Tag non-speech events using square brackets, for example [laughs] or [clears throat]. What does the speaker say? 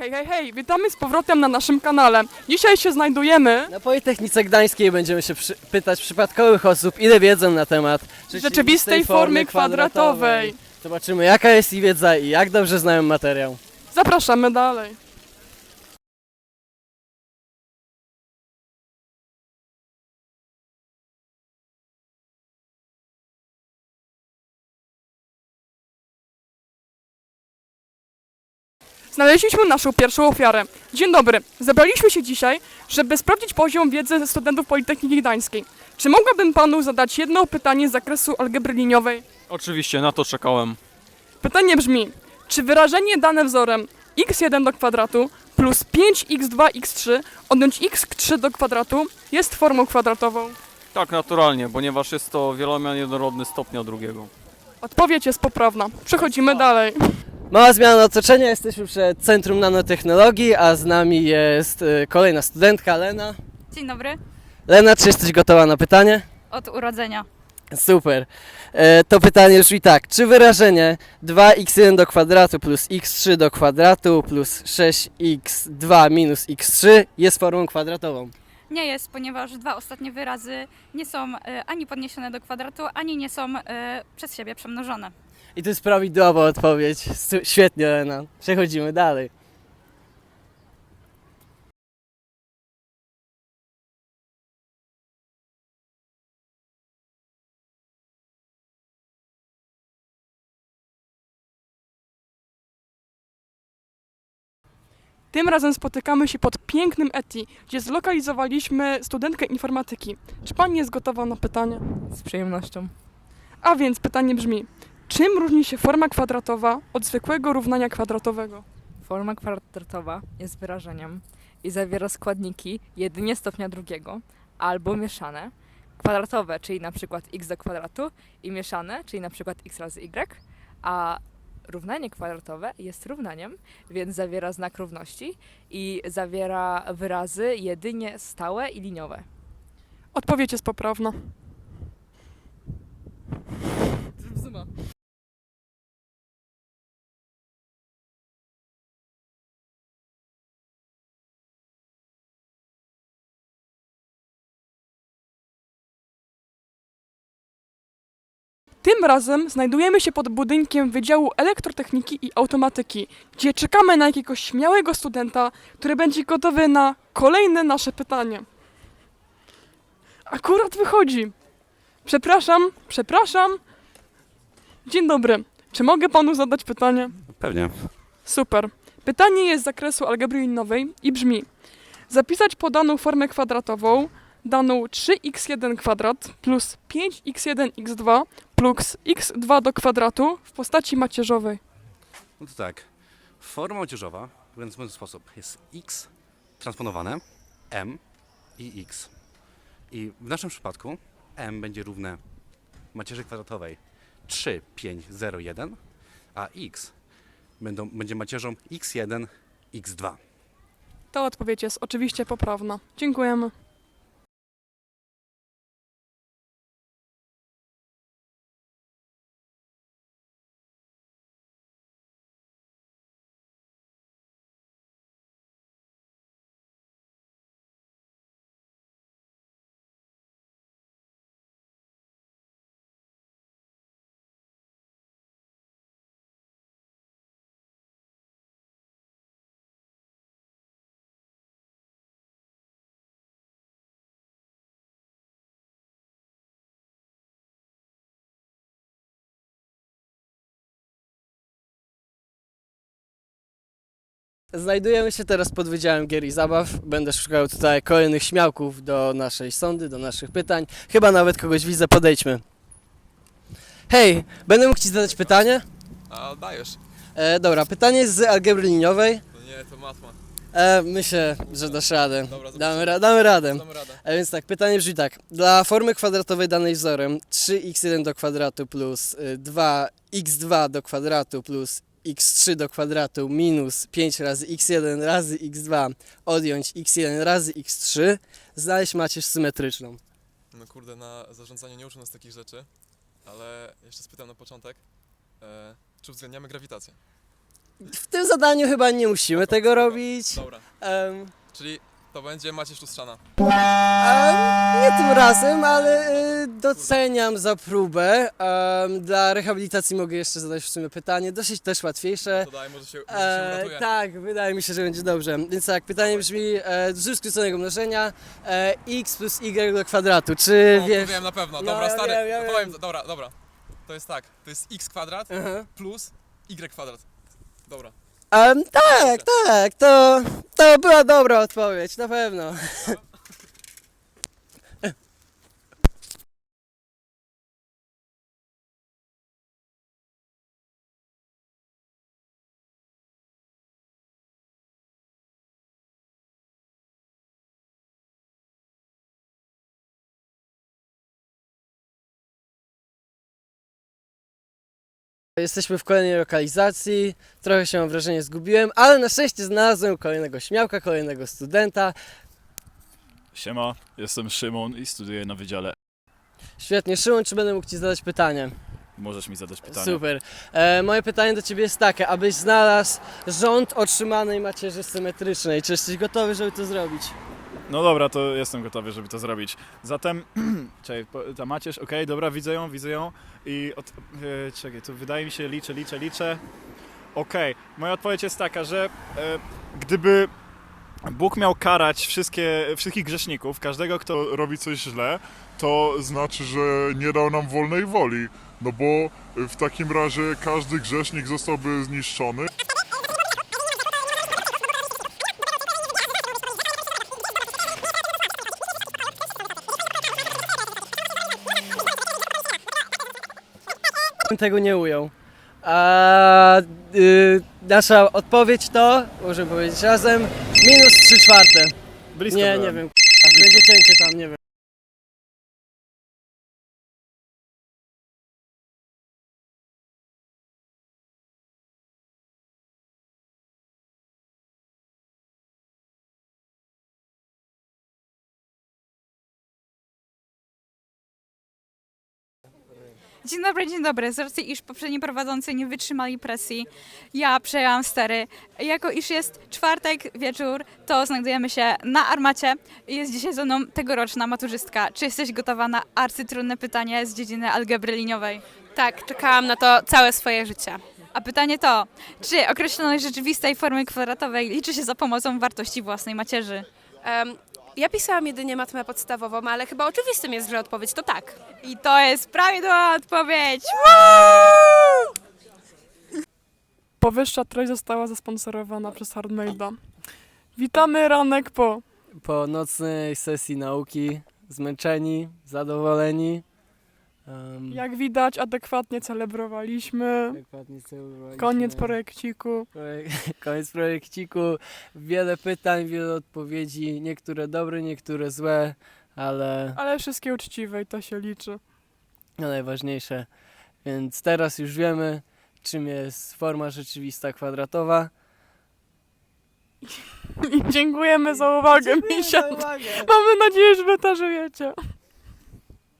Hej, hej, hej, witamy z powrotem na naszym kanale. Dzisiaj się znajdujemy Na Politechnice Gdańskiej będziemy się przy, pytać przypadkowych osób, ile wiedzą na temat rzeczywistej formy kwadratowej. Zobaczymy, jaka jest ich wiedza i jak dobrze znają materiał. Zapraszamy dalej. Znaleźliśmy naszą pierwszą ofiarę. Dzień dobry. Zebraliśmy się dzisiaj, żeby sprawdzić poziom wiedzy studentów Politechniki Gdańskiej. Czy mogłabym panu zadać jedno pytanie z zakresu algebry liniowej? Oczywiście, na to czekałem. Pytanie brzmi, czy wyrażenie dane wzorem x1 do kwadratu plus 5x2x3 odjąć x3 do kwadratu jest formą kwadratową? Tak, naturalnie, ponieważ jest to wielomian jednorodny stopnia drugiego. Odpowiedź jest poprawna. Przechodzimy dalej. Mała zmiana otoczenia, jesteśmy przed Centrum Nanotechnologii, a z nami jest y, kolejna studentka, Lena. Dzień dobry. Lena, czy jesteś gotowa na pytanie? Od urodzenia. Super. E, to pytanie brzmi tak. Czy wyrażenie 2x1 do kwadratu plus x3 do kwadratu plus 6x2 minus x3 jest formą kwadratową? Nie jest, ponieważ dwa ostatnie wyrazy nie są e, ani podniesione do kwadratu, ani nie są e, przez siebie przemnożone. I to jest prawidłowa odpowiedź. Su- Świetnie, Lena. Przechodzimy dalej. Tym razem spotykamy się pod pięknym ETI, gdzie zlokalizowaliśmy studentkę informatyki. Czy pani jest gotowa na pytanie? Z przyjemnością. A więc pytanie brzmi, czym różni się forma kwadratowa od zwykłego równania kwadratowego? Forma kwadratowa jest wyrażeniem i zawiera składniki jedynie stopnia drugiego albo mieszane. Kwadratowe, czyli na przykład x do kwadratu i mieszane, czyli na przykład x razy y, a równanie kwadratowe jest równaniem, więc zawiera znak równości i zawiera wyrazy jedynie stałe i liniowe. Odpowiedź jest poprawna. Tym razem znajdujemy się pod budynkiem Wydziału Elektrotechniki i Automatyki, gdzie czekamy na jakiegoś śmiałego studenta, który będzie gotowy na kolejne nasze pytanie. Akurat wychodzi. Przepraszam, przepraszam. Dzień dobry. Czy mogę panu zadać pytanie? Pewnie. Super. Pytanie jest z zakresu algebry liniowej i brzmi: zapisać podaną formę kwadratową daną 3x1 kwadrat plus 5x1x2 plus x2 do kwadratu w postaci macierzowej. No to tak. Forma odzieżowa wygląda w ten sposób. Jest x transponowane, m i x. I w naszym przypadku m będzie równe macierzy kwadratowej 3, 5, 0, 1, a x będą, będzie macierzą x1, x2. Ta odpowiedź jest oczywiście poprawna. Dziękujemy. Znajdujemy się teraz pod Wydziałem Gier i Zabaw. Będę szukał tutaj kolejnych śmiałków do naszej sądy, do naszych pytań. Chyba nawet kogoś widzę, podejdźmy. Hej, będę mógł Ci zadać pytanie? A dajesz. E, dobra, pytanie z algebry liniowej. No nie, to matma. E, myślę, że dasz radę. Dobra, Damy, ra- damy radę. Damy radę. A więc tak, pytanie brzmi tak. Dla formy kwadratowej danej wzorem 3x1 do kwadratu plus y, 2x2 do kwadratu plus x3 do kwadratu minus 5 razy x1 razy x2 odjąć x1 razy x3 znaleźć macierz symetryczną. No kurde, na zarządzaniu nie uczą nas takich rzeczy, ale jeszcze spytam na początek, e, czy uwzględniamy grawitację? w tym zadaniu chyba nie musimy tego robić. Dobra. Em, Czyli to będzie Macierz Lustrzana. em, nie tym razem, ale y, doceniam za próbę. Em, dla rehabilitacji mogę jeszcze zadać w sumie pytanie, dosyć też łatwiejsze. To daj, może się, może się E, tak, wydaje mi się, że będzie dobrze. Więc tak, pytanie brzmi, e, wzór skróconego mnożenia e, x plus y do kwadratu. Czy O, wiesz... wiem na pewno. No, Dobra, ja stary, wiem, ja wiem. powiem, dobra, dobra. To jest tak, to jest x kwadrat Aha. plus y kwadrat. Dobra. Em, tak, tak, to, to była dobra odpowiedź, na pewno. Jesteśmy w kolejnej lokalizacji, trochę się mam wrażenie zgubiłem, ale na szczęście znalazłem kolejnego śmiałka, kolejnego studenta. Siema, jestem Szymon i studiuję na wydziale. Świetnie, Szymon, czy będę mógł Ci zadać pytanie? Możesz mi zadać pytanie. Super. E, moje pytanie do Ciebie jest takie, abyś znalazł rząd otrzymanej macierzy symetrycznej. Czy jesteś gotowy, żeby to zrobić? No dobra, to jestem gotowy, żeby to zrobić. Zatem, [clears throat] czekaj, po- ta macierz, okej, dobra, widzę ją, widzę ją i od, e, czekaj, to wydaje mi się, liczę, liczę, liczę. Okej, moja odpowiedź jest taka, że e, gdyby Bóg miał karać wszystkie, wszystkich grzeszników, każdego, kto robi coś źle, to znaczy, że nie dał nam wolnej woli. No bo w takim razie każdy grzesznik zostałby zniszczony. Tego nie ujął. A y, nasza odpowiedź to, możemy powiedzieć razem, minus 3 czwarte. blisko Nie, byłem. nie wiem. Będzie cięcie tam, nie wiem. Dzień dobry, dzień dobry. Z racji, iż poprzedni prowadzący nie wytrzymali presji, ja przejęłam stery. Jako iż jest czwartek, wieczór, to znajdujemy się na armacie i jest dzisiaj ze mną tegoroczna maturzystka. Czy jesteś gotowa na arcytrudne pytanie z dziedziny algebry liniowej? Tak, czekałam na to całe swoje życie. A pytanie to, czy określoność rzeczywistej formy kwadratowej liczy się za pomocą wartości własnej macierzy? Em, ja pisałam jedynie matmę podstawową, ale chyba oczywistym jest, że odpowiedź to tak. I to jest prawidłowa odpowiedź! Powyższa treść została zasponsorowana przez Hardmailda. Witamy ranek po. Po nocnej sesji nauki, zmęczeni, zadowoleni. Um, Jak widać, adekwatnie celebrowaliśmy. Dokładnie celebrowaliśmy. Koniec projekciku. Projek- [laughs] Koniec projekciku. Wiele pytań, wiele odpowiedzi. Niektóre dobre, niektóre złe, ale Ale wszystkie uczciwe i to się liczy. no najważniejsze. Więc teraz już wiemy, czym jest forma rzeczywista kwadratowa. [laughs] I dziękujemy za uwagę, misia. Mamy nadzieję, że wy też żyjecie.